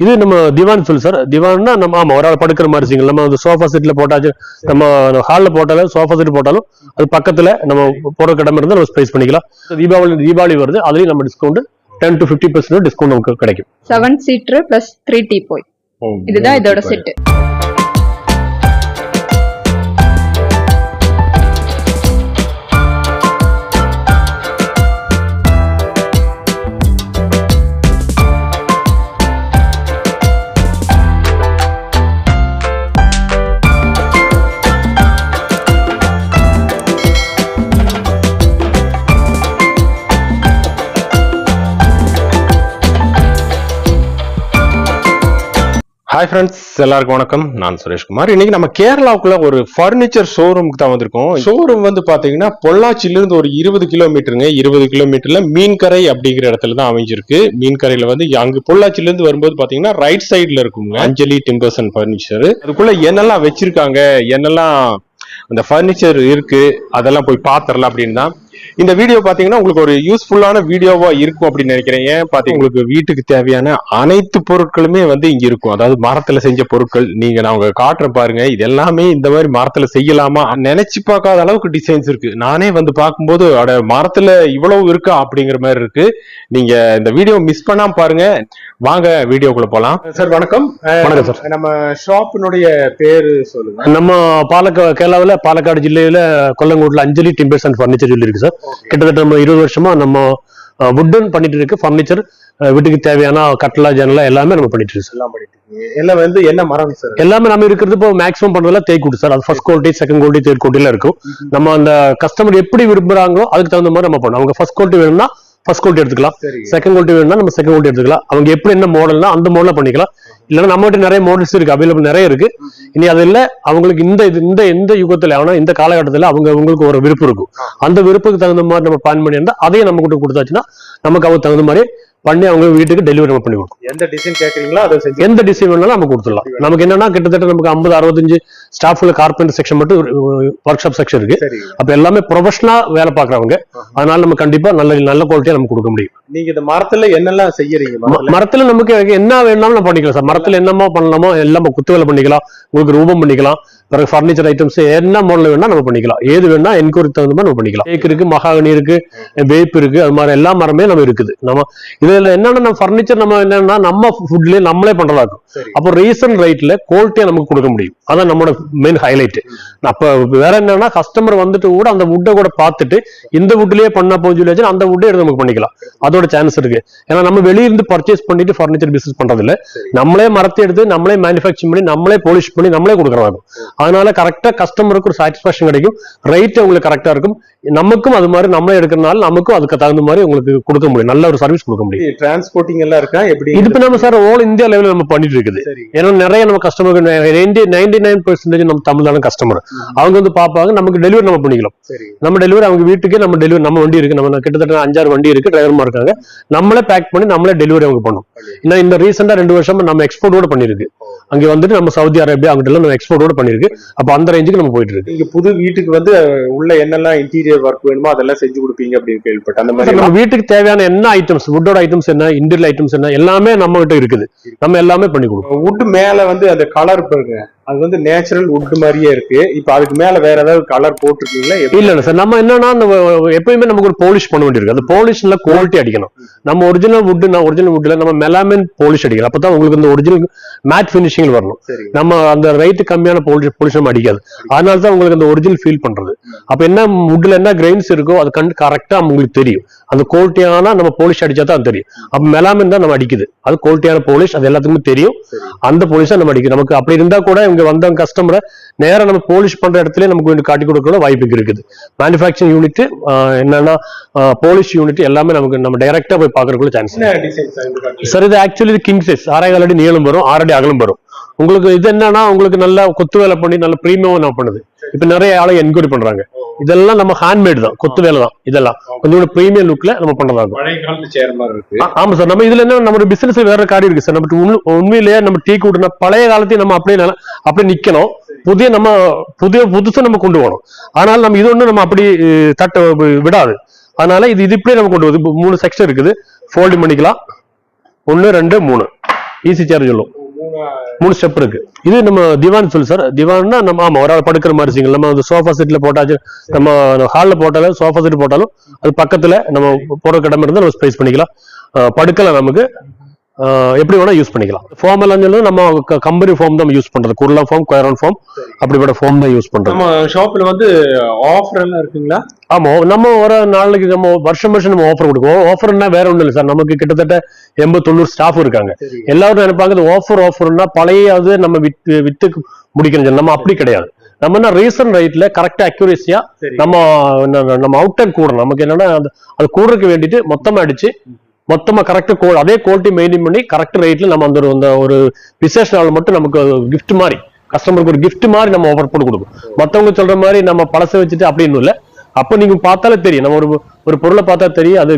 இது நம்ம திவான் சொல்லு சார் திவான்னா நம்ம ஆமா ஒரு ஆள் படுக்கிற மாதிரி சிங்கிள் நம்ம அந்த சோஃபா செட்ல போட்டாச்சு நம்ம ஹாலில் போட்டாலும் சோஃபா செட் போட்டாலும் அது பக்கத்துல நம்ம போற இடம் இருந்தால் நம்ம ஸ்பேஸ் பண்ணிக்கலாம். தீபாவளி தீபாவளி வருது அதுலயும் நம்ம discount ten to fifty percent discount நமக்கு கிடைக்கும். Seven seater plus three teapoy. இதுதான் இதோட செட்டு ஹாய் ஃப்ரெண்ட்ஸ் எல்லாருக்கும் வணக்கம். நான் சுரேஷ்குமார். இன்னைக்கு நம்ம கேரளாவுக்குள்ள ஒரு ஃபர்னிச்சர் ஷோரூமுக்கு தான் வந்திருக்கோம். ஷோரூம் வந்து பாத்தீங்கன்னா பொள்ளாச்சியிலிருந்து ஒரு இருபது கிலோமீட்டருங்க இருபது கிலோமீட்டர்ல மீன்கரை அப்படிங்கிற இடத்துல தான் அமைஞ்சிருக்கு. மீன்கரையில வந்து அங்கு பொள்ளாச்சியிலிருந்து வரும்போது பாத்தீங்கன்னா ரைட் சைடுல இருக்குங்க. அஞ்சலி டிம்பர்ஸ் அண்ட் ஃபர்னிச்சர் அதுக்குள்ள என்னெல்லாம் வச்சிருக்காங்க? என்னெல்லாம் அந்த ஃபர்னிச்சர் இருக்கு? அதெல்லாம் போய் பாத்திரலாம் அப்படின்னு தான் இந்த வீடியோ பாத்தீங்கன்னா உங்களுக்கு ஒரு யூஸ்ஃபுல்லான வீடியோவா இருக்கும் அப்படின்னு நினைக்கிறேன். ஏன் பாத்தீங்க உங்களுக்கு வீட்டுக்கு தேவையான அனைத்து பொருட்களுமே வந்து இங்க இருக்கும். அதாவது மரத்துல செஞ்ச பொருட்கள் நீங்க நான் உங்க காட்டுறேன் பாருங்க இது எல்லாமே இந்த மாதிரி மரத்துல செய்யலாமா? நினைச்சு பார்க்காத அளவுக்கு டிசைன்ஸ் இருக்கு. நானே வந்து பார்க்கும்போது அட மரத்துல இவ்வளவு இருக்கா அப்படிங்கிற மாதிரி இருக்கு. நீங்க இந்த வீடியோ மிஸ் பண்ணாம பாருங்க. வாங்க வீடியோக்குள்ள போலாம். சார் வணக்கம். வணக்கம் சார். நம்ம ஷாப்பினுடைய பேரு சொல்லுங்க. நம்ம பாலக்கா கேரளாவில் பாலக்காடு ஜில்லையில கொல்லங்கோட்டில் அஞ்சலி டிம்பர்ஸ் அண்ட் ஃபர்னிச்சர் சொல்லி இருக்கு சார் கிட்டத்தட்ட நம்ம இருபது வருஷமா நம்ம வுட்டன் பண்ணிட்டு இருக்கு. ஃபர்னிச்சர் வீட்டுக்கு தேவையான கட்டலா ஜன்னலா எல்லாமே நம்ம பண்ணிட்டு இருக்கு எல்லாம் பண்ணிட்டு எல்லாம் வந்து என்ன மரம் சார் எல்லாமே நம்ம இருக்கிறது இப்போ மேக்ஸிமம் பண்றதுல தேய்க்கூட்டு சார் அது first quality second quality third குவாலிட்டில இருக்கும். நம்ம அந்த கஸ்டமர் எப்படி விரும்புறாங்களோ அதுக்கு தகுந்த மாதிரி நம்ம பண்ணணும் அவங்க ஃபர்ஸ்ட் குவாலிட்டி வேணும்னா ஃபர்ஸ்ட் குவாலிட்டி எடுத்துக்கலாம். செகண்ட் குவாலிட்டி வேணும்னா நம்ம செகண்ட் குவாலிட்டி எடுத்துக்கலாம். அவங்க எப்படி என்ன மாடல்னா அந்த மாடல பண்ணிக்கலாம். இல்லைன்னா நம்மகிட்ட நிறைய மாடல்ஸ் இருக்கு. அவைலபிள் நிறைய இருக்கு. இனி அது இல்ல அவங்களுக்கு இந்த இது இந்த எந்த யுகத்துல ஆனா இந்த காலகட்டத்துல அவங்க அவங்களுக்கு ஒரு விருப்பம் இருக்கும். அந்த விருப்பத்துக்கு தகுந்த மாதிரி நம்ம பிளான் பண்ணியிருந்தா அதையும் நம்ம கிட்ட கொடுத்தாச்சுன்னா நமக்கு அவங்க தகுந்த மாதிரி பண்ணி அவங்க வீட்டுக்கு டெலிவரி நம்ம பண்ணி கொடுக்கும் எந்த டிசைன் கேக்குறீங்களோ அதை செஞ்சு எந்த டிசைன் வேணாலும் நம்ம கொடுத்துடலாம். நமக்கு என்னன்னா கிட்டத்தட்ட நமக்கு ஐம்பது அறுபத்தஞ்சு ஸ்டாஃப்ல கார்பெண்டர் செக்ஷன் மட்டும் ஒர்க் ஷாப் செக்ஷன் இருக்கு. அப்ப எல்லாமே ப்ரொஃபஷனலா வேலை பாக்குறவங்க அதனால நம்ம கண்டிப்பா நல்ல நல்ல குவாலிட்டியா நம்ம கொடுக்க முடியும். நீங்க இந்த மரத்துல என்னெல்லாம் செய்யறீங்க? மரத்துல? நமக்கு என்ன வேணாலும் நம்ம பண்ணிக்கலாம் சார். மரத்துல என்னமோ பண்ணலாமோ எல்லாம் குத்து வேலை பண்ணிக்கலாம். உங்களுக்கு ரூபம் பண்ணிக்கலாம். பிறகு ஃபர்னிச்சர் ஐட்டம்ஸ் என்ன மாடல் வேணா நம்ம பண்ணிக்கலாம். ஏது வேணா என்கொயரி தகுந்த மாதிரி நம்ம பண்ணிக்கலாம். தேக்கு இருக்கு மகாகனி இருக்கு வேப் இருக்கு அது மாதிரி எல்லா மரமே நம்ம இருக்குது. நம்ம இதுல என்னன்னா நம்ம ஃபர்னிச்சர் நம்ம என்னன்னா நம்ம ஃபுட்லயே நம்மளே பண்றதா இருக்கும் அப்போ ரீசன் ரேட்ல குவாலிட்டியா நமக்கு கொடுக்க முடியும். அதான் நம்மளோட மெயின் ஹைலைட் அப்ப வேற என்னன்னா கஸ்டமர் வந்துட்டு கூட அந்த வுட்டை கூட பார்த்துட்டு இந்த வுட்லயே பண்ண போய் சொல்லி அந்த வுட்டே எடுத்து நமக்கு பண்ணிக்கலாம். அதோட சான்ஸ் இருக்கு. ஏன்னா நம்ம வெளிய இருந்து பர்ச்சேஸ் பண்ணிட்டு ஃபர்னிச்சர் பிசினஸ் பண்றது இல்ல. நம்மளே மரத்தை எடுத்து நம்மளே மேனுஃபேக்சர் பண்ணி நம்மளே பாலிஷ் பண்ணி நம்மளே கொடுக்குறதா இருக்கும் அதனால கரெக்டா கஸ்டமருக்கு ஒரு சாட்டிஸ்பாக்சன் கிடைக்கும். ரேட் உங்களுக்கு கரெக்டா இருக்கும். நமக்கும் அது மாதிரி நம்மளே எடுக்கிறனால நமக்கும் அதுக்கு தகுந்த மாதிரி உங்களுக்கு கொடுக்க முடியும். நல்ல ஒரு சர்வீஸ் கொடுக்க முடியும். டிரான்ஸ்போர்ட்டிங் எல்லாம் இருக்கா? எப்படி? இது நம்ம சார் ஓல் இந்தியா லெவலில் நம்ம பண்ணிட்டு இருக்குது. ஏன்னா நிறைய நம்ம கஸ்டமருக்கு நைன்டி நைன் பெர்சன்டேஜ் நம்ம தமிழ்நாடு கஸ்டமர் அவங்க வந்து பார்ப்பாங்க நமக்கு டெலிவரி நம்ம பண்ணிக்கலாம். நம்ம டெலிவரி அவங்க வீட்டுக்கே நம்ம டெலிவரி நம்ம வண்டி இருக்கு. நம்ம கிட்டத்தட்ட அஞ்சாறு வண்டி இருக்கு. டிரைவர்மா இருக்காங்க. நம்மளே பேக் பண்ணி நம்மளே டெலிவரி அவங்க பண்ணும். ஏன்னா இந்த ரீசெண்டா ரெண்டு வருஷமா நம்ம எக்ஸ்போர்ட்டோட பண்ணிருக்கு. அங்க வந்துட்டு நம்ம சவுதி அரேபியா அங்கிட்ட எல்லாம் நம்ம எக்ஸ்போர்ட்டோட பண்ணிருக்கு. அப்ப அந்த ரேஞ்சுக்கு நம்ம போயிட்டு இருக்கு. நீங்க புது வீட்டுக்கு வந்து உள்ள என்னெல்லாம் இன்டீரியர் ஒர்க் வேணுமோ அதெல்லாம் செஞ்சு கொடுப்பீங்க அப்படின்னு கேள்விப்பட்டேன். அந்த மாதிரி நம்ம வீட்டுக்கு தேவையான என்ன ஐட்டம்ஸ் வுட்டோட ஐட்டம்ஸ் என்ன இன்டீரியல் ஐட்டம்ஸ் என்ன எல்லாமே நம்ம கிட்ட இருக்குது. நம்ம எல்லாமே பண்ணி கொடுப்போம். வுட் மேல வந்து அந்த கலர் பாருங்க. அது வந்து நேச்சுரல் வுட் மாதிரியே இருக்கு. இப்ப அதுக்கு மேல வேற ஏதாவது கலர் போட்டிருக்கீங்களா? இல்ல இல்ல சார். நம்ம என்னன்னா அந்த எப்பயுமே நமக்கு ஒரு பாலிஷ் பண்ண வேண்டியிருக்கு. அந்த பாலிஷ்ல குவாலிட்டி அடிக்கணும். நம்ம ஒரிஜினல் வுட் ஒரிஜினல் வுட்ல நம்ம மெலாமின் பாலிஷ் அடிக்கணும். அப்பதான் உங்களுக்கு இந்த ஒரிஜினல் மேட் ஃபினிஷிங் வரணும். நம்ம அந்த ரேட் கம்மியான பாலிஷ் பாலிஷ் நம்ம அடிக்காது. அதனால தான் உங்களுக்கு அந்த ஒரிஜினல் ஃபீல் பண்றது. அப்ப என்ன வுட்ல என்ன கிரைன்ஸ் இருக்கோ அது கண்டு கரெக்டா உங்களுக்கு தெரியும். அந்த குவாலிட்டியான நம்ம பாலிஷ் அடிச்சா தான் தெரியும். அப்ப மெலாமின் தான் நம்ம அடிக்குது. அது குவாலிட்டியான பாலிஷ் அது எல்லாத்துக்குமே தெரியும். அந்த போலீஸா நம்ம அடிக்கும் நமக்கு அப்படி இருந்தா கூட இங்க வந்த கஸ்டமரை நேரா நம்ம போலிஷ் பண்ற இடத்துல நமக்கு வந்து காட்டி கொடுக்கற வாய்ப்பு இருக்குது. மேனுஃபேக்சரிங் யூனிட் என்னன்னா போலிஷ் யூனிட் எல்லாமே நமக்கு நம்ம டைரக்டா போய் பாக்குறதுக்குள்ள சான்ஸ் சார் இது ஆக்சுவலி கிங் சைஸ் ஆறாயிரம் அடி நீளம் வரும் ஆறு அடி அகலம் வரும். உங்களுக்கு இது என்னன்னா உங்களுக்கு நல்லா கொத்து வேலை பண்ணி நல்ல ப்ரீமியம் பண்ணுது. இப்ப நிறைய ஆளை என்கொயரி பண்றாங்க. இதெல்லாம் நம்ம ஹேண்ட்மேட் தான். கொத்து வேலை தான் இதெல்லாம். கொஞ்சம் ப்ரீமியம் லுக்ல நம்ம ஆ- ஆமா சார். நம்ம இதுல என்ன நம்ம பிசினஸ் வேற காரியம் இருக்கு சார். நம்ம உண்மை- உண்மையிலேயே நம்ம டீ கூட்டுனா பழைய காலத்தையும் நம்ம அப்படியே அப்படியே நிக்கணும். புதிய நம்ம புதிய புதுசா நம்ம கொண்டு போகணும். ஆனால் நம்ம இது ஒண்ணு நம்ம அப்படி தட்ட விடாது. அதனால இது இது இப்படியே நம்ம கொண்டு வருது மூணு செக்ஷன் இருக்குது. ஃபோல்டிங் பண்ணிக்கலாம். ஒன்னு ரெண்டு மூணு. ஈஸி சேர் சொல்லும். மூணு ஸ்டெப் இருக்கு. இது நம்ம திவான் சொல்லு சார் திவான்னா நம்ம ஆமா ஒரு ஆள் படுக்கிற மாதிரி சிங்கிள் நம்ம அந்த சோஃபா செட்ல போட்டாச்சு நம்ம ஹாலில் போட்டாலும் சோஃபா செட் போட்டாலும் அது பக்கத்துல நம்ம போடுற இடம் இருந்தால் நம்ம ஸ்பேஸ் பண்ணிக்கலாம். படுக்கலாம் நமக்கு. எப்படி வேணா யூஸ் பண்ணிக்கலாம். ஃபோம் எல்லாம் சொல்லி நம்ம கம்பெனி ஃபோம் தான் யூஸ் பண்றது. குர்லா ஃபோம் கொயரான் ஃபோம் அப்படிப்பட்ட ஃபோம் தான் யூஸ் பண்றது. நம்ம ஷாப்ல வந்து ஆஃபர் எல்லாம் இருக்குங்களா? ஆமா நம்ம ஒரு நாளைக்கு நம்ம வருஷம் வருஷம் நம்ம ஆஃபர் கொடுக்குவோம். ஆஃபர்னா வேற ஒண்ணும் இல்லை சார். நமக்கு கிட்டத்தட்ட எண்பது தொண்ணூறு ஸ்டாஃப் இருக்காங்க எல்லாரும் நினைப்பாங்க ஆஃபர் ஆஃபர்னா பழைய அது நம்ம வித்து வித்து முடிக்கணும் நம்ம அப்படி கிடையாது. நம்ம என்ன ரீசன் ரைட்ல கரெக்டா அக்யூரேசியா. நம்ம நம்ம- அவுட் டைம் கூடணும். நமக்கு என்னன்னா அது- அது கூடுறதுக்கு வேண்டிட்டு மொத்தமா அடிச்சு மொத்தமா கரெக்ட் அதே குவாலிட்டி மெயின்டைன் பண்ணி கரெக்ட் ரேட்ல நம்ம அந்த ஒரு அந்த ஒரு விசேஷ நாள் மட்டும் நமக்கு gift மாதிரி கஸ்டமருக்கு ஒரு gift மாதிரி நம்ம ஆஃபர் போட்டு கொடுக்கும் மத்தவங்க சொல்ற மாதிரி நம்ம பழசை வச்சுட்டு அப்படின்னு இல்ல. அப்ப நீங்க பார்த்தாலே தெரியும். நம்ம ஒரு ஒரு பொருளை பார்த்தா தெரியும். அது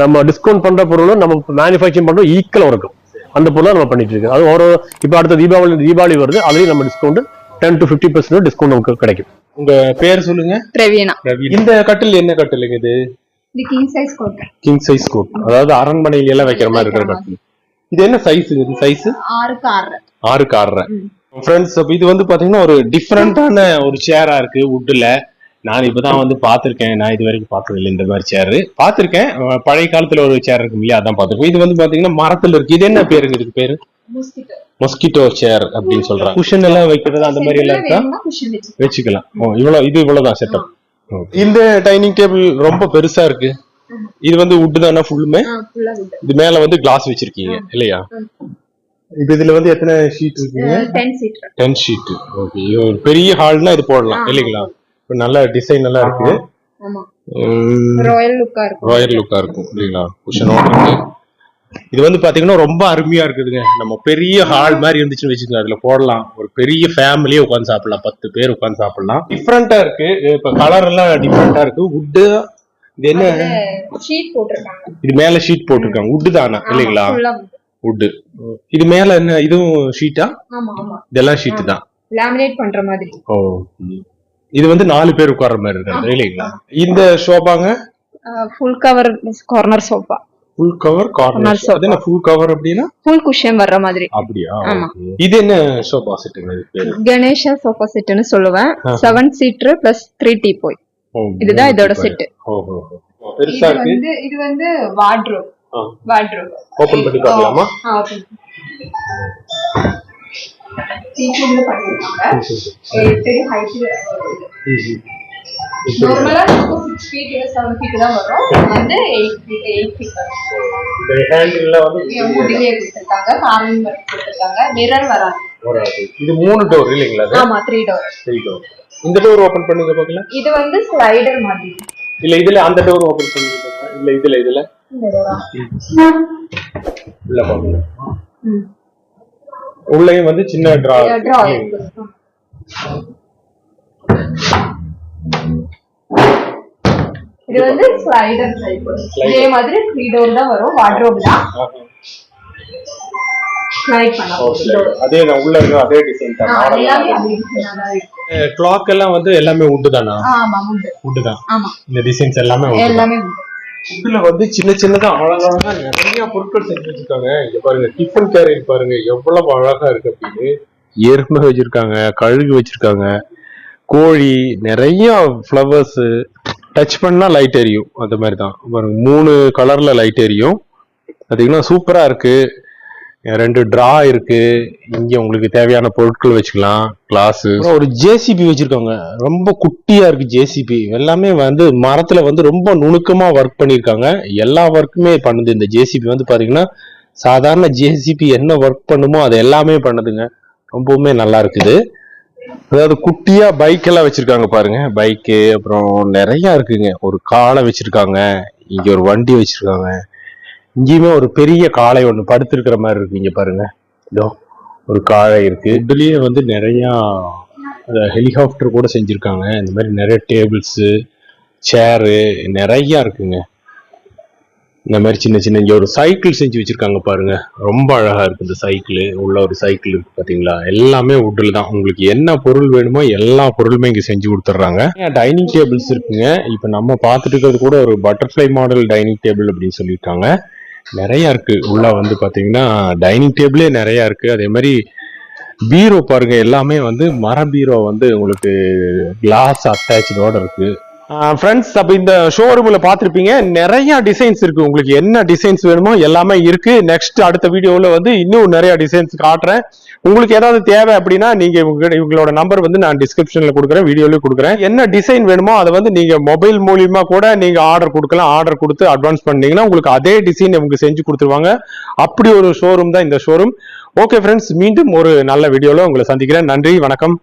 நம்ம டிஸ்கவுண்ட் பண்ற பொருளும் நம்ம மேனுஃபேக்சரிங் பண்றோம் ஈக்குவலா இருக்கும். அந்த பொருளை நம்ம பண்ணிட்டு இருக்கோம். அது ஒரு இப்போ அடுத்த தீபாவளி தீபாவளி வருது. அதுலயும் நம்ம discount ten to fifty percent discount நமக்கு கிடைக்கும். உங்க பேர் சொல்லுங்க. பிரவீனா. இந்த கட்டில் என்ன கட்டிலுங்க இது? இது king size cot king size cot அதாவது அரண்மனையில எல்லாம் வைக்கிற மாதிரி இருக்கிற கட்டில் இது என்ன சைஸ் இது? சைஸ் ஆறுக்கு ஆறு ஆறுக்கு ஆறரை. ஃப்ரெண்ட்ஸ் இது வந்து பாத்தீங்கன்னா ஒரு டிஃப்ரெண்டான ஒரு சேரா இருக்கு வுட்ல நான் இப்பதான் வந்து பார்த்திருக்கேன். நான் இது வரைக்கும் பார்த்தது இல்லை இந்த மாதிரி சேர் பார்த்திருக்கேன். பழைய காலத்துல ஒரு சேர் இருக்கும் இல்லையா அதான் பார்த்திருக்கேன். இது வந்து பாத்தீங்கன்னா மரத்துல இருக்கு. இது என்ன பேருங்க இதுக்கு பேரு? மொஸ்கிட்டோ சேர் அப்படின்னு சொல்றாங்க. குஷன் எல்லாம் வைக்கிறது அந்த மாதிரி எல்லாம் இருக்கா? வச்சுக்கலாம். இவ்வளவு இது இவ்வளவுதான் செட்டப் இந்த டைனிங் டேபிள் ரொம்ப பெருசா இருக்கு. இது வந்து வுட் தானே ஃபுல்லுமே இது மேல வந்து கிளாஸ் வச்சிருக்கீங்க இல்லையா? இப்ப இதுல வந்து எத்தனை ஷீட் இருக்கீங்க? டென் ஷீட் ஓகே இது ஒரு பெரிய ஹால்னா இது போடலாம் இல்லைங்களா? இப்ப நல்ல டிசைன் எல்லாம் இருக்கு. ஆமா. ராயல் லுக்கா இருக்கும். ராயல் லுக்கா இருக்கும் இல்லைங்களா? குஷனோட இருக்கு. இது வந்து பாத்தீங்கன்னா ரொம்ப அருமையா இருக்குதுங்க. நம்ம பெரிய ஹால் மாதிரி இருந்துச்சுன்னு வச்சுக்கோங்க. அதுல போடலாம். ஒரு பெரிய ஃபேமிலியே உட்காந்து சாப்பிடலாம். பத்து பேர் உட்காந்து சாப்பிடலாம். டிஃப்ரெண்டா இருக்கு. இப்ப கலர் எல்லாம் டிஃப்ரெண்டா இருக்கு. வுட்டு இது என்ன? ஷீட் போட்டிருக்காங்க. இது மேல ஷீட் போட்டிருக்காங்க. வுட்டு தானா? இல்லைங்களா? வுட்டு இது மேல என்ன? இதுவும் ஷீட்டா இதெல்லாம் ஷீட் தான். லேமினேட் பண்ற மாதிரி. ஓ இது வந்து நாலு பேர் உட்கார்ற மாதிரி இருக்காது. இல்லைங்களா? இந்த ஷோபாங்க full cover corner sofa full cover corner. அது என்ன ஃபுல் கவர் அப்படின்னா? ஃபுல் குஷன் வர்ற மாதிரி. அப்படியா. இது என்ன ஷோபா செட்டுங்க இது பேரு? கணேஷா சோஃபா செட்னு சொல்லுவேன். ஆஹா. Seven seater plus three teapoy இதுதான் இதோட. செட்டு ஓஹோ பெருசா இருக்கு? வந்து இது வந்து வார்ட்ரோப் ஆ. வார்ட்ரோப் ஓபன் பண்ணி பார்க்கலாமா? சீக்கிரம் பண்ணிருக்காங்க பெரிய ஹைட் நார்மலா சிக்ஸ் ஃபீட் செவன் ஃபீட் தான் வரும். இது வந்து எயிட் ஃபீட் எயிட் ஃபீட் இந்த ஹேண்டில்ல வந்து வுட்லயே கொடுத்துருக்காங்க. கார்னிங் ஒர்க் கொடுத்துருக்காங்க. மிரர் வராது. வராது. இது மூணு டோர் இல்லைங்களா அது? ஆமா த்ரீ டோர் த்ரீ டோர் இந்த டோர் ஓபன் பண்ணுங்க இது வந்து ஸ்லைடர் மாதிரி. இல்ல இதுல அந்த டோர் ஓபன் பண்ணுங்க. இல்ல இதுல இதுல? உள்ள பாருங்க. உள்ளேயும் வந்து சின்ன டிரா இது வந்து ஸ்லைடர் டைப் இதே மாதிரி த்ரீ டோர் தான் வரும். வார்ட்ரோப் தான். பண்ணலாம். அதே உள்ள இருக்க அதே டிசைன் தான். கிளாக் எல்லாம் வந்து எல்லாமே உட்டு தானா? ஆமா. உட்டு தான். ஆமா. இந்த டிசைன்ஸ் எல்லாமே. எல்லாமே. இதுல வந்து சின்ன சின்னதா அழகாக நிறைய பொருட்கள் செஞ்சு வச்சிருக்காங்க. இங்க பாருங்க டிஃபன் கேரியர் பாருங்க எவ்வளவு அழகா இருக்கு அப்படின்னு. எருமை வச்சிருக்காங்க கழுகு வச்சிருக்காங்க. கோழி நிறைய ஃப்ளவர்ஸ் டச் பண்ணால் லைட் எரியும். அந்த மாதிரி தான் பாருங்க மூணு கலரில் லைட் எரியும். பார்த்திங்கன்னா சூப்பராக இருக்குது ரெண்டு ட்ரா இருக்குது இங்கே உங்களுக்கு தேவையான பொருட்கள் வச்சுக்கலாம். கிளாஸு ஒரு ஜேசிபி வச்சுருக்கோங்க. ரொம்ப குட்டியாக இருக்குது ஜேசிபி எல்லாமே வந்து மரத்தில் வந்து ரொம்ப நுணுக்கமாக ஒர்க் பண்ணியிருக்காங்க. எல்லா ஒர்க்குமே பண்ணுது. இந்த ஜேசிபி வந்து பார்த்திங்கன்னா சாதாரண ஜேசிபி என்ன ஒர்க் பண்ணுமோ அது எல்லாமே பண்ணுதுங்க. ரொம்பவுமே நல்லா இருக்குது. அதாவது குட்டியா பைக் எல்லாம் வச்சிருக்காங்க பாருங்க. பைக்கு அப்புறம் நிறைய இருக்குங்க. ஒரு காளை வச்சிருக்காங்க. இங்க ஒரு வண்டி வச்சிருக்காங்க. இங்கேயுமே ஒரு பெரிய காளை ஒண்ணு படுத்திருக்கிற மாதிரி இருக்கு இங்க பாருங்க. இதோ ஒரு காளை இருக்கு. இதுலயே வந்து நிறைய ஹெலிகாப்டர் கூட செஞ்சிருக்காங்க. இந்த மாதிரி நிறைய டேபிள்ஸ் சேரு நிறைய இருக்குங்க. இந்த மாதிரி சின்ன சின்ன ஒரு சைக்கிள் செஞ்சு வச்சிருக்காங்க பாருங்க. ரொம்ப அழகா இருக்கு இந்த சைக்கிள் உள்ள ஒரு சைக்கிள் இருக்கு பாத்தீங்களா? எல்லாமே வுட்டில் தான். உங்களுக்கு என்ன பொருள் வேணுமோ எல்லா பொருளுமே இங்க செஞ்சு கொடுத்துட்றாங்க. டைனிங் டேபிள்ஸ் இருக்குங்க. இப்ப நம்ம பார்த்துட்டு இருக்கிறது கூட ஒரு பட்டர்ஃப்ளை மாடல் டைனிங் டேபிள் அப்படின்னு சொல்லியிருக்காங்க. நிறைய இருக்கு. உள்ள வந்து பாத்தீங்கன்னா டைனிங் டேபிளே நிறைய இருக்கு. அதே மாதிரி பீரோ பாருங்க. எல்லாமே வந்து மர பீரோ வந்து உங்களுக்கு கிளாஸ் அட்டாச்சோட இருக்கு. ஃப்ரெண்ட்ஸ் அப்போ இந்த ஷோரூமில் பார்த்துருப்பீங்க நிறைய டிசைன்ஸ் இருக்குது உங்களுக்கு என்ன டிசைன்ஸ் வேணுமோ எல்லாமே இருக்குது நெக்ஸ்ட் அடுத்த வீடியோவில் வந்து இன்னும் நிறைய டிசைன்ஸ் காட்டுறேன். உங்களுக்கு ஏதாவது தேவை அப்படின்னா நீங்கள் இவங்களோட நம்பர் வந்து நான் டிஸ்கிரிப்ஷனில் கொடுக்குறேன் வீடியோலயும் கொடுக்குறேன். என்ன டிசைன் வேணுமோ அதை வந்து நீங்கள் மொபைல் மூலியமாக கூட நீங்கள் ஆர்டர் கொடுக்கலாம். ஆர்டர் கொடுத்து அட்வான்ஸ் பண்ணீங்கன்னா உங்களுக்கு அதே டிசைன் இவங்க செஞ்சு கொடுத்துருவாங்க. அப்படி ஒரு ஷோரூம் தான் இந்த ஷோரூம் ஓகே ஃப்ரெண்ட்ஸ் மீண்டும் ஒரு நல்ல வீடியோவில் உங்களை சந்திக்கிறேன். நன்றி வணக்கம்.